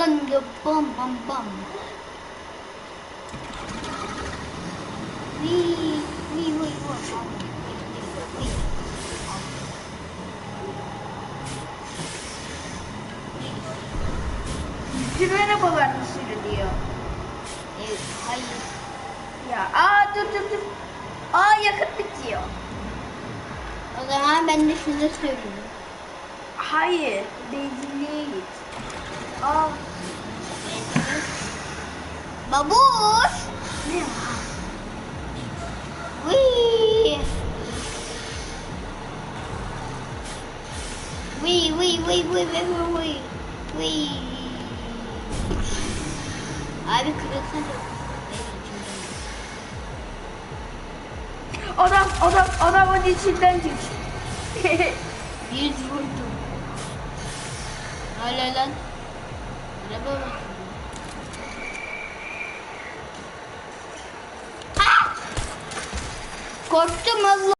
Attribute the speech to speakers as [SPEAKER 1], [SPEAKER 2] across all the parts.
[SPEAKER 1] Dıpkın dıpkın bam bam. Wee, wee, wee, wee.
[SPEAKER 2] Bütün arabalar sürülüyor.
[SPEAKER 1] Evet, hayır.
[SPEAKER 2] Ya aa dur dur dur. Aa yakıt bitiyor.
[SPEAKER 1] O zaman ben de şunu söyleyeyim.
[SPEAKER 2] Hayır. Benzinliğe git. Aa
[SPEAKER 1] Babuş.
[SPEAKER 2] ne?
[SPEAKER 1] Wee. Wee, wee, wee, wee, wee, wee, wee. Wee. Abi kırılsana.
[SPEAKER 2] Adam adam adamın içinden çık.
[SPEAKER 1] Yüz vurdum. Hala lan. Korktum Allah.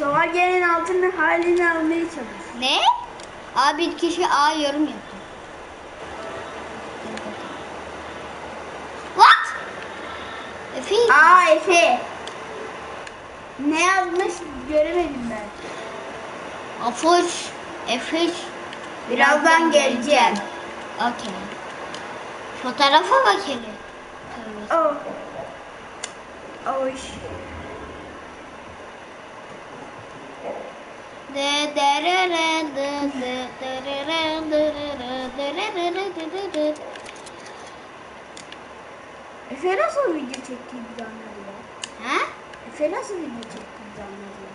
[SPEAKER 2] Egemen çoğalgenin altının halini almaya çalış.
[SPEAKER 1] Ne? Abi bir kişi A yorum yaptı. What? Efe.
[SPEAKER 2] Aa Efe. Ne yazmış göremedim ben.
[SPEAKER 1] Afuş. Efe.
[SPEAKER 2] Birazdan geleceğim.
[SPEAKER 1] Okey. Fotoğrafa bak hele. Tövbe.
[SPEAKER 2] Oh. Oy.
[SPEAKER 1] De derere de de derere derere derere de de de.
[SPEAKER 2] Efe nasıl video çekti biz anladılar.
[SPEAKER 1] Ha?
[SPEAKER 2] Efe nasıl video çekti biz anladılar.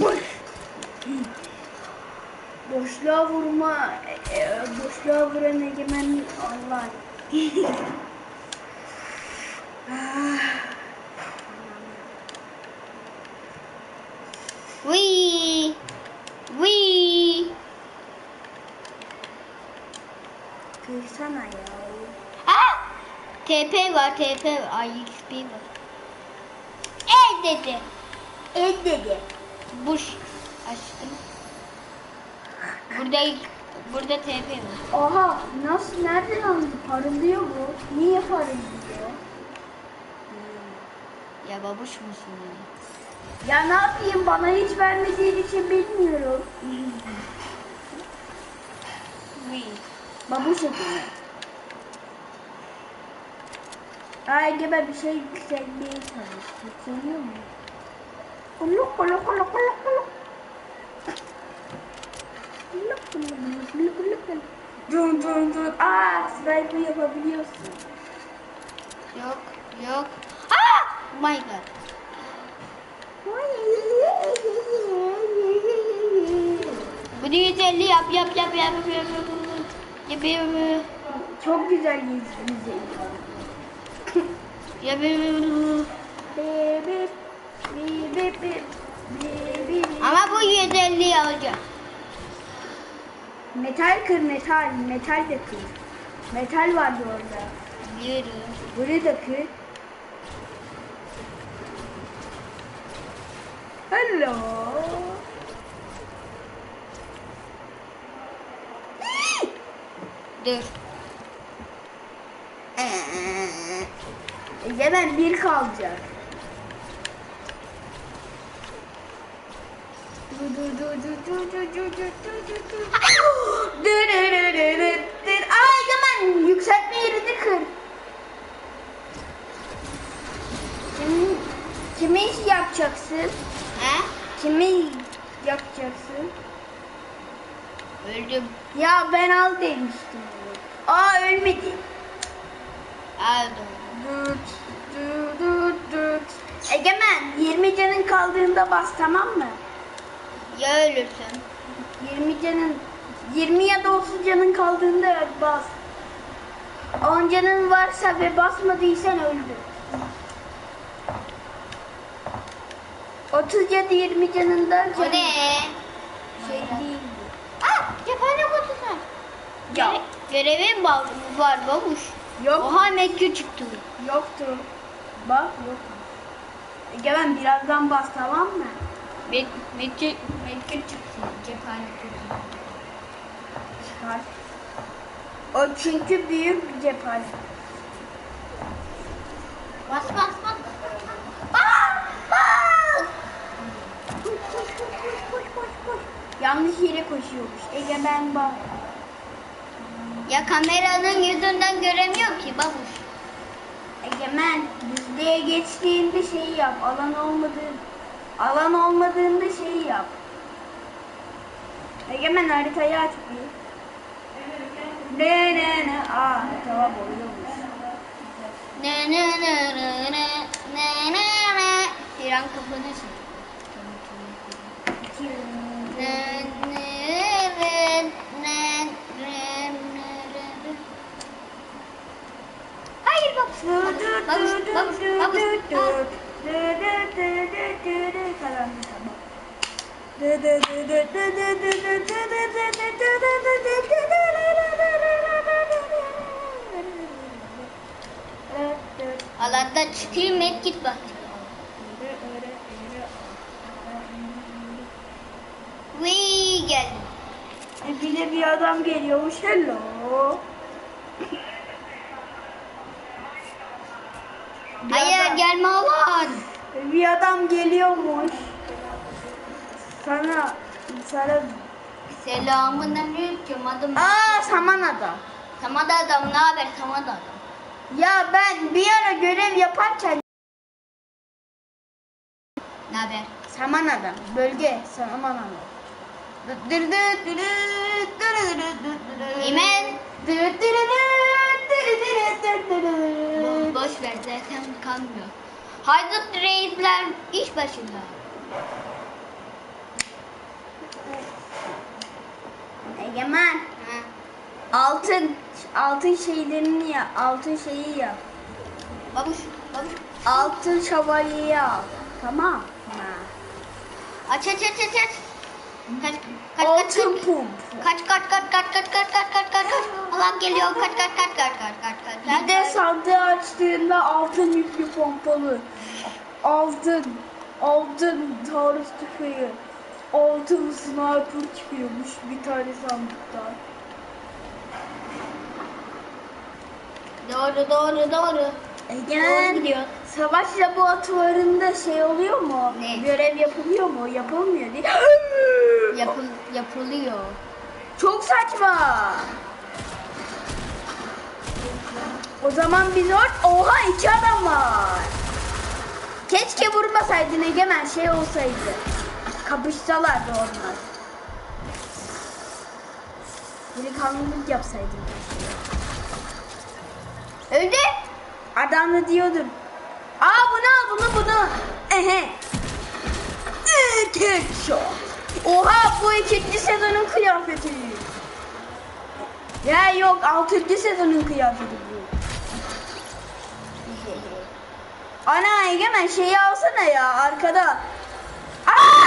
[SPEAKER 2] Boş. Boşluğa vurma, e, e, boşluğa vuran egemen Allah. Ah.
[SPEAKER 1] Wee. Wee.
[SPEAKER 2] Kırsana ya.
[SPEAKER 1] Ah! TP var, TP var. Ay XP var. El dedi.
[SPEAKER 2] El dedi.
[SPEAKER 1] Buş. Açtım. Burada burada TP var.
[SPEAKER 2] Aha nasıl nereden aldı? Parıldıyor bu. Niye parıldıyor?
[SPEAKER 1] Ya babuş musun ya?
[SPEAKER 2] Ya ne yapayım bana hiç vermediğin için bilmiyorum.
[SPEAKER 1] Wee.
[SPEAKER 2] Babuş edin. Ay gibi bir şey yükselmeye çalıştı. Yükseliyor mu? Kuluk kuluk kuluk kuluk kuluk. Kuluk kuluk kuluk kuluk kuluk kuluk. Dun dun dun. Aa sniper yapabiliyorsun.
[SPEAKER 1] Yok, yok. Ah! Oh my god. Bunu 150 yap yap yap yap yap yap yap yap
[SPEAKER 2] Çok güzel yüzünüzü.
[SPEAKER 1] yap yap
[SPEAKER 2] Bebe, bebe, bebe.
[SPEAKER 1] Ama bu 150 alacak.
[SPEAKER 2] Metal kır metal, metal de kır. Metal vardı orada.
[SPEAKER 1] Biliyorum.
[SPEAKER 2] Bunu da kır. Hello.
[SPEAKER 1] Dur
[SPEAKER 2] dur dur dur. Aa Egemen yükseltme yerini kır. Kimin, kimi yapacaksın?
[SPEAKER 1] Ha?
[SPEAKER 2] Kimi yapacaksın?
[SPEAKER 1] Öldüm.
[SPEAKER 2] Ya ben al demiştim. Aa ölmedi.
[SPEAKER 1] Aldım.
[SPEAKER 2] Egemen 20 canın kaldığında bas tamam mı?
[SPEAKER 1] Ya ölürsün?
[SPEAKER 2] 20 canın 20 ya da 30 canın kaldığında bas. 10 canın varsa ve basmadıysan öldür. 30 ya da 20 canında
[SPEAKER 1] O ne?
[SPEAKER 2] Şey değil.
[SPEAKER 1] Aa, cephane kutusu.
[SPEAKER 2] Ya.
[SPEAKER 1] Göre- görevim var, var babuş.
[SPEAKER 2] Yok.
[SPEAKER 1] Oha Mekke çıktı.
[SPEAKER 2] Yoktu. Bak yok. Egemen birazdan bas tamam mı?
[SPEAKER 1] Met, Mekke, Mekke çıktı. Cephane kutusu.
[SPEAKER 2] Çıkar. O çünkü büyük bir cephane.
[SPEAKER 1] Bas bas bas.
[SPEAKER 2] Koş koş koş koş koş koş koş. Yanlış yere koşuyormuş. Egemen bak.
[SPEAKER 1] Ya kameranın yüzünden göremiyor ki babuş.
[SPEAKER 2] Egemen düzlüğe geçtiğinde şeyi yap. Alan olmadığı alan olmadığında şeyi yap. Egemen haritayı aç bir. Ne ne ne. Aa tamam oluyormuş.
[SPEAKER 1] Ne ne ne ne ne ne ne ne. Ne ne ne Hayır. Babuş, babuş, babuş. Çıkayım et git bak. Vii geldim.
[SPEAKER 2] Bir de bir adam geliyormuş. Hello. Bir
[SPEAKER 1] Alan.
[SPEAKER 2] Bir adam geliyormuş. Sana sana
[SPEAKER 1] Selamun aleyküm adım.
[SPEAKER 2] Aa saman adam.
[SPEAKER 1] Tamam da adam ne haber tamam da adam.
[SPEAKER 2] Ya ben bir ara görev yaparken
[SPEAKER 1] Ne haber?
[SPEAKER 2] saman adam bölge saman adam.
[SPEAKER 1] Eymen. Bo- boş ver zaten kalmıyor. Haydut reisler iş başında.
[SPEAKER 2] Egemen
[SPEAKER 1] Ha.
[SPEAKER 2] altın altın şeylerini yap altın şeyi yap
[SPEAKER 1] Babuş, babuş.
[SPEAKER 2] altın şövalyeyi yap tamam mı?
[SPEAKER 1] Aç aç aç aç aç. Kaç kaç kaç
[SPEAKER 2] Altın
[SPEAKER 1] kaç.
[SPEAKER 2] pump.
[SPEAKER 1] Kaç kaç kaç kaç kaç kaç kaç kaç kaç kaç. Allah geliyor kaç kaç kaç kaç kaç kaç kaç.
[SPEAKER 2] Bir de sandığı açtığında altın yüklü pompalı. Altın, altın taarruz tüfeği. Altın sniper çıkıyormuş bir tane sandıktan.
[SPEAKER 1] Doğru doğru doğru. Doğru
[SPEAKER 2] Egemen,
[SPEAKER 1] gidiyor.
[SPEAKER 2] Savaş laboratuvarında şey oluyor mu?
[SPEAKER 1] Ne?
[SPEAKER 2] Görev yapılıyor mu? Yapılmıyor değil
[SPEAKER 1] Yapıl, yapılıyor.
[SPEAKER 2] Çok saçma. O zaman biz or Oha iki adam var. Keşke vurmasaydın Egemen şey olsaydı. Kapışsalardı onlar. Delikanlılık yapsaydın.
[SPEAKER 1] Öldü.
[SPEAKER 2] Adam da diyordur. Aa bunu al bunu bunu. Ehe. Erkek şok. Oha bu ikinci sezonun kıyafeti. Ya yok altıncı sezonun kıyafeti bu. Ana Egemen şeyi alsana ya arkada. Aa!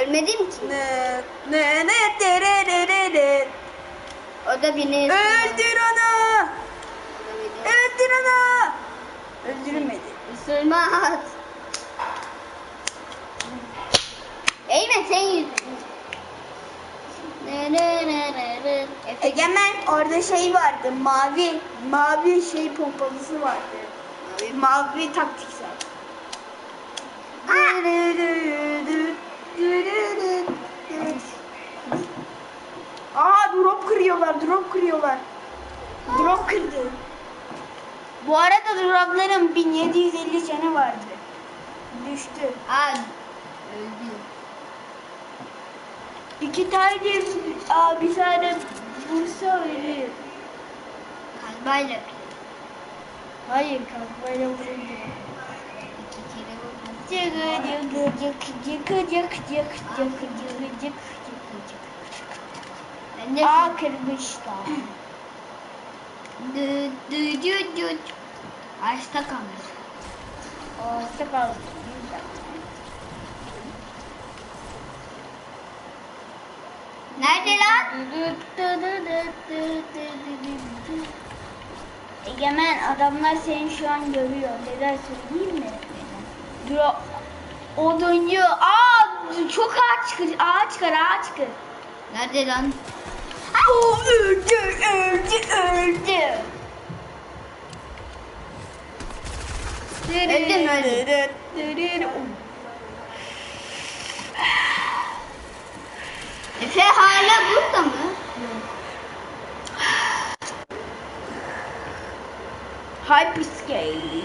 [SPEAKER 1] Ölmedim ki.
[SPEAKER 2] Ne ne ne ne ne ne.
[SPEAKER 1] O da beni.
[SPEAKER 2] Öldür onu. Öldür onu. Öldürmedi.
[SPEAKER 1] Isırmaz. Eymen sen yüzün.
[SPEAKER 2] Egemen orada şey vardı mavi mavi şey pompalısı vardı. Mavi taktiksel. Aa drop kırıyorlar drop kırıyorlar. Drop kırdı. Bu arada dropların 1750 canı vardı. Düştü.
[SPEAKER 1] Aa, öldü.
[SPEAKER 2] İki tane aa, bir tane vursa ölür.
[SPEAKER 1] Kalbayla.
[SPEAKER 2] Hayır kafayla vurunca.
[SPEAKER 1] İki kere vurdum.
[SPEAKER 2] Cıgı cıgı cıgı cıgı cıgı cıgı cıgı cıgı cıgı cıgı.
[SPEAKER 1] Ben de
[SPEAKER 2] Aa kırmışlar.
[SPEAKER 1] Dü dü dü dü. Açta kalır.
[SPEAKER 2] Orta kaldı.
[SPEAKER 1] Nerede lan?
[SPEAKER 2] Egemen adamlar seni şu an görüyor. Neden söyleyeyim mi? Dur o- oduncu. Aa çok ağaç çıkar. Ağaç çıkar ağaç çıkar.
[SPEAKER 1] Nerede lan?
[SPEAKER 2] O öldü öldü öldü.
[SPEAKER 1] Öldü mü öldü? Efe hala burada mı?
[SPEAKER 2] Hyperscape.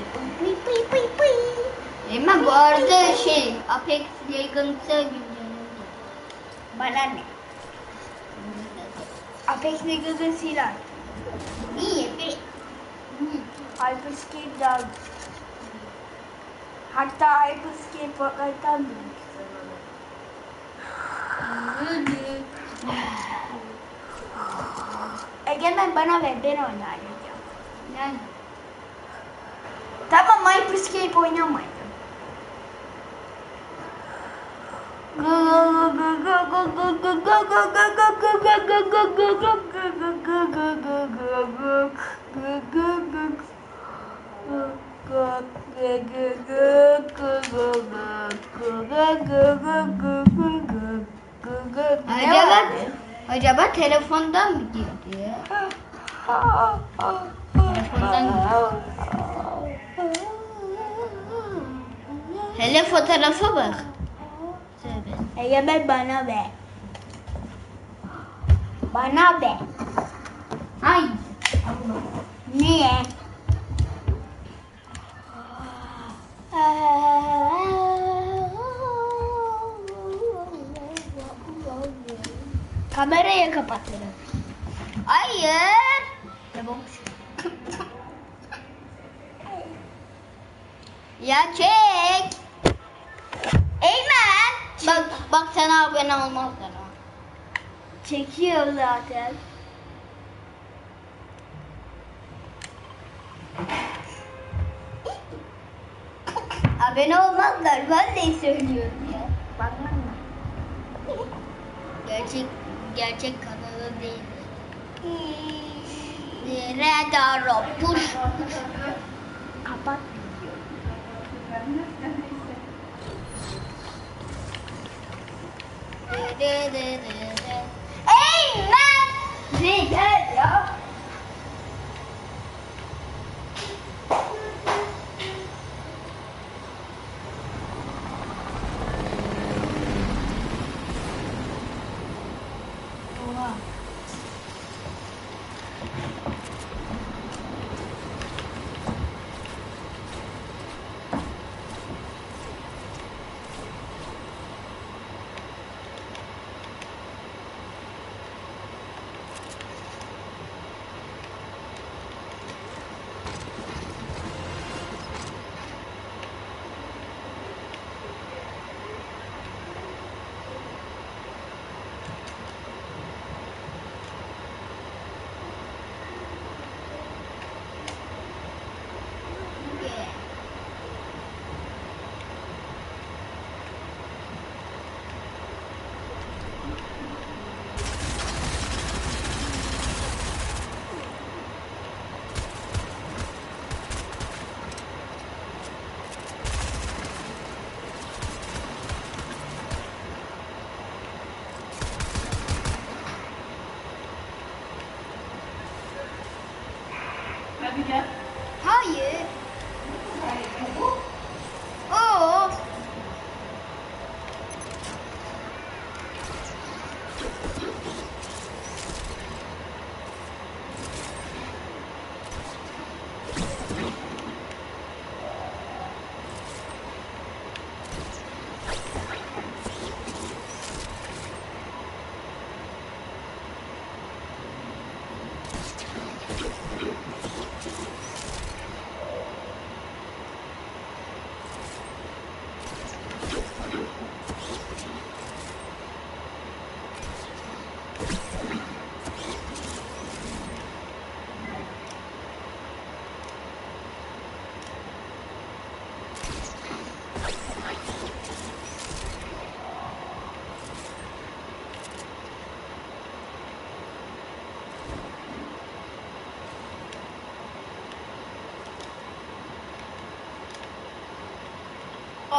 [SPEAKER 1] Eymen bu arada şey Apex Legends'a güncelledi.
[SPEAKER 2] Bana ne? Legends'ı siler.
[SPEAKER 1] İyi bir.
[SPEAKER 2] Hyperscape daha güzel. Hatta Hyperscape Fortnite'tan da olur. Egemen bana ver ben oynayacağım.
[SPEAKER 1] Yani
[SPEAKER 2] Tamam Hyperscape oynamayacağım.
[SPEAKER 1] Acaba acaba telefondan mı girdi ya? Hele fotoğrafa bak.
[SPEAKER 2] Egemen bana ver. Bana ver.
[SPEAKER 1] Ay.
[SPEAKER 2] Niye? Kamerayı kapatırım.
[SPEAKER 1] Hayır.
[SPEAKER 2] Tamam.
[SPEAKER 1] Ya çek. Eymen. Bak bak sana abone olmazlar ha.
[SPEAKER 2] Çekiyor zaten.
[SPEAKER 1] Abone olmazlar. Ben de söylüyorum ya.
[SPEAKER 2] Bakma.
[SPEAKER 1] Gerçek gerçek kanalı değil. Radar push.
[SPEAKER 2] Kapat.
[SPEAKER 1] da, da, da,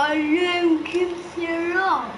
[SPEAKER 1] I gibt's hier lang.